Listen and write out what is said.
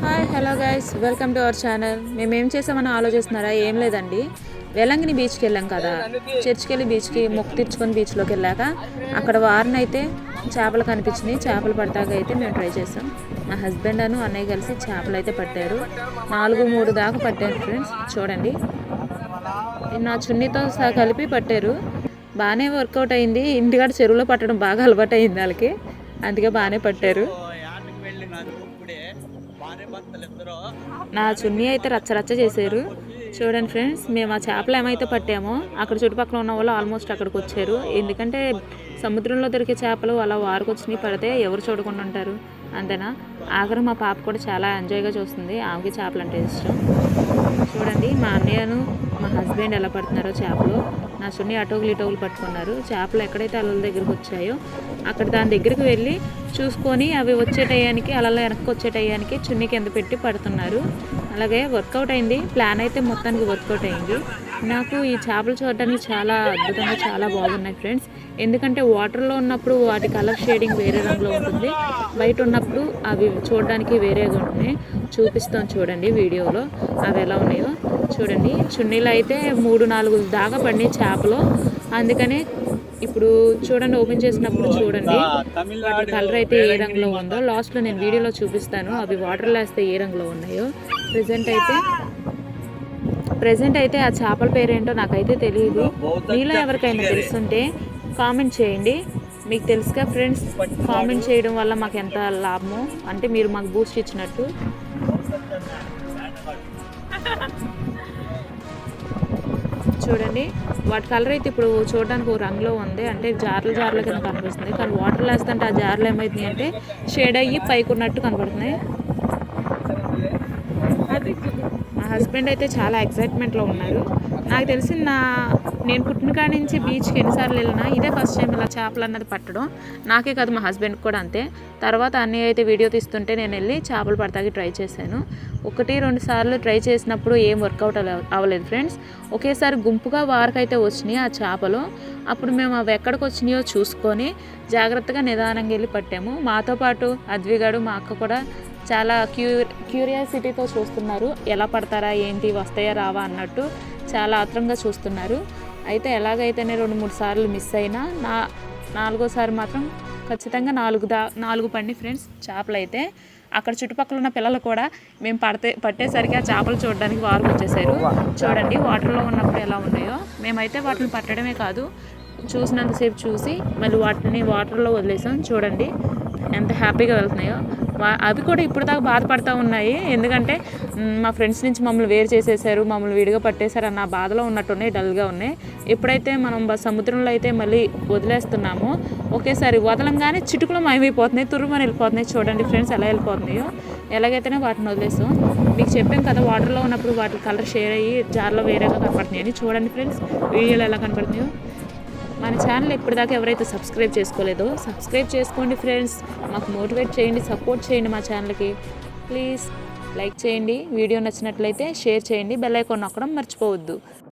Hi hello guys welcome to our channel మేము ఏం చేసామని ఆలోచిస్తున్నారా? ఏం లేదండి. వెలంగిని బీచ్కి వెళ్ళాం కదా. చర్చ్కి వెళ్ళి బీచ్కి మొక్కు తీర్చుకొని బీచ్లోకి వెళ్ళాక అక్కడ వారిని అయితే చేపలు కనిపించినాయి. చేపలు పట్టాక అయితే మేము ట్రై చేసాం. మా హస్బెండ్ అను అన్నయ్య కలిసి చేపలు అయితే పట్టారు. నాలుగు మూడు దాకా పట్టారు ఫ్రెండ్స్. చూడండి. నా చున్నీతో సహా కలిపి పట్టారు. బాగానే వర్కౌట్ అయింది. ఇంటికాడ చెరువులో పట్టడం బాగా అలవాటు అయింది వాళ్ళకి. అందుకే బాగానే పట్టారు. నా చున్నీ అయితే రచ్చరచ్చ చేశారు. చూడండి ఫ్రెండ్స్ మేము ఆ చేపలు ఏమైతే పట్టామో అక్కడ చుట్టుపక్కల ఉన్న వాళ్ళు ఆల్మోస్ట్ అక్కడికి వచ్చారు. ఎందుకంటే సముద్రంలో దొరికే చేపలు అలా వారికి పడితే ఎవరు చూడకుండా ఉంటారు. అంతేనా? ఆఖరు మా పాప కూడా చాలా ఎంజాయ్గా చూస్తుంది. ఆమెకి చేపలు అంటే ఇష్టం. చూడండి మా అన్నయ్యను మా హస్బెండ్ ఎలా పడుతున్నారో చేపలు. నా చున్నీ అటోగులు ఇటోగులు పట్టుకున్నారు. చేపలు ఎక్కడైతే అలల దగ్గరకు వచ్చాయో అక్కడ దాని దగ్గరికి వెళ్ళి చూసుకొని అవి వచ్చే టయానికి అలల వెనక్కి వచ్చే టయానికి చున్నీ కింద పెట్టి పడుతున్నారు. అలాగే వర్కౌట్ అయింది. ప్లాన్ అయితే మొత్తానికి వర్కౌట్ అయింది. నాకు ఈ చేపలు చూడడానికి చాలా అద్భుతంగా చాలా బాగున్నాయి ఫ్రెండ్స్ ఎందుకంటే వాటర్లో ఉన్నప్పుడు వాటి కలర్ షేడింగ్ వేరే రంగులో ఉంటుంది. బయట ఉన్న చేసినప్పుడు అవి చూడడానికి వేరేగా ఉంటున్నాయి చూపిస్తాం చూడండి వీడియోలో అవి ఎలా ఉన్నాయో. చూడండి చున్నీలు అయితే మూడు నాలుగు దాకా పడినాయి చేపలు. అందుకనే ఇప్పుడు చూడండి ఓపెన్ చేసినప్పుడు చూడండి. వాటి కలర్ అయితే ఏ రంగులో ఉందో. లాస్ట్లో నేను వీడియోలో చూపిస్తాను. అవి వాటర్లో వేస్తే ఏ రంగులో ఉన్నాయో. ప్రజెంట్ అయితే ప్రజెంట్ అయితే ఆ చేపల పేరేంటో నాకైతే తెలియదు మీలో ఎవరికైనా తెలుసుంటే కామెంట్ చేయండి. మీకు తెలుసుగా ఫ్రెండ్స్ కామెంట్ చేయడం వల్ల మాకు ఎంత లాభమో. అంటే మీరు మాకు బూస్ట్ ఇచ్చినట్టు. చూడండి వాటి కలర్ అయితే ఇప్పుడు చూడడానికి ఒక రంగులో ఉంది. అంటే జార్ల జార్ల కింద కనిపిస్తుంది. కానీ వాటర్ వేస్తుంటే ఆ జార్లు ఏమైంది అంటే షేడ్ అయ్యి పైకి ఉన్నట్టు కనబడుతున్నాయి. మా హస్బెండ్ అయితే చాలా ఎక్సైట్మెంట్లో ఉన్నారు. నాకు తెలిసి నా నేను పుట్టినకాడ నుంచి బీచ్కి ఎన్నిసార్లు వెళ్ళినా ఇదే ఫస్ట్ టైం ఇలా చేపలు అన్నది పట్టడం. నాకే కాదు మా హస్బెండ్కి కూడా అంతే. తర్వాత అన్నీ అయితే వీడియో తీస్తుంటే నేను వెళ్ళి చేపలు పడతాకి ట్రై చేశాను. ఒకటి రెండు సార్లు ట్రై చేసినప్పుడు ఏం వర్కౌట్ అవ్వలేదు ఫ్రెండ్స్. ఒకేసారి గుంపుగా వారికైతే వచ్చినాయి ఆ చేపలు. అప్పుడు మేము అవి ఎక్కడికి వచ్చినాయో చూసుకొని జాగ్రత్తగా నిదానంగా వెళ్ళి పట్టాము. మాతో పాటు అద్విగాడు మా అక్క కూడా చాలా క్యూ క్యూరియాసిటీతో చూస్తున్నారు. ఎలా పడతారా ఏంటి వస్తాయా రావా అన్నట్టు చాలా ఆత్రంగా చూస్తున్నారు. అయితే ఎలాగైతేనే రెండు మూడు సార్లు మిస్ అయినా నా నాలుగోసారి మాత్రం ఖచ్చితంగా నాలుగు దా నాలుగు పండి ఫ్రెండ్స్ చేపలు అయితే అక్కడ చుట్టుపక్కల ఉన్న పిల్లలు కూడా మేము పడితే పట్టేసరికి ఆ చేపలు చూడడానికి వారు వచ్చేసారు. చూడండి వాటర్లో ఉన్నప్పుడు ఎలా ఉన్నాయో. మేమైతే వాటిని పట్టడమే కాదు చూసినంతసేపు చూసి మళ్ళీ వాటిని వాటర్లో వదిలేసాం. చూడండి ఎంత హ్యాపీగా వెళ్తున్నాయో. వా- అవి కూడా ఇప్పుడు దాకా బాధపడతా ఉన్నాయి. ఎందుకంటే మా ఫ్రెండ్స్ నుంచి మమ్మల్ని వేరు చేసేసారు మమ్మల్ని విడిగా పట్టేశారు అన్న బాధలో ఉన్నట్టున్నాయి డల్గా ఉన్నాయి. ఎప్పుడైతే మనం సముద్రంలో అయితే మళ్ళీ వదిలేస్తున్నామో ఒకేసారి వదలంగానే చిటుకులు మయమైపోతున్నాయి తురుమని వెళ్ళిపోతున్నాయి. చూడండి ఫ్రెండ్స్ ఎలా వెళ్ళిపోతున్నాయో. ఎలాగైతేనే వాటిని వదిలేసాం. మీకు చెప్పాం కదా వాటర్లో ఉన్నప్పుడు వాటి కలర్ షేర్ అయ్యి జార్లో వేరేగా కనపడుతున్నాయి అని చూడండి ఫ్రెండ్స్ వీడియోలో ఎలా కనపడుతున్నాయో. మన ఛానల్ ఇప్పటిదాకా ఎవరైతే సబ్స్క్రైబ్ చేసుకోలేదో సబ్స్క్రైబ్ చేసుకోండి ఫ్రెండ్స్. మాకు మోటివేట్ చేయండి సపోర్ట్ చేయండి మా ఛానల్కి. ప్లీజ్ లైక్ చేయండి వీడియో నచ్చినట్లయితే షేర్ చేయండి బెల్ ఐకాన్ నొక్కడం మర్చిపోవద్దు.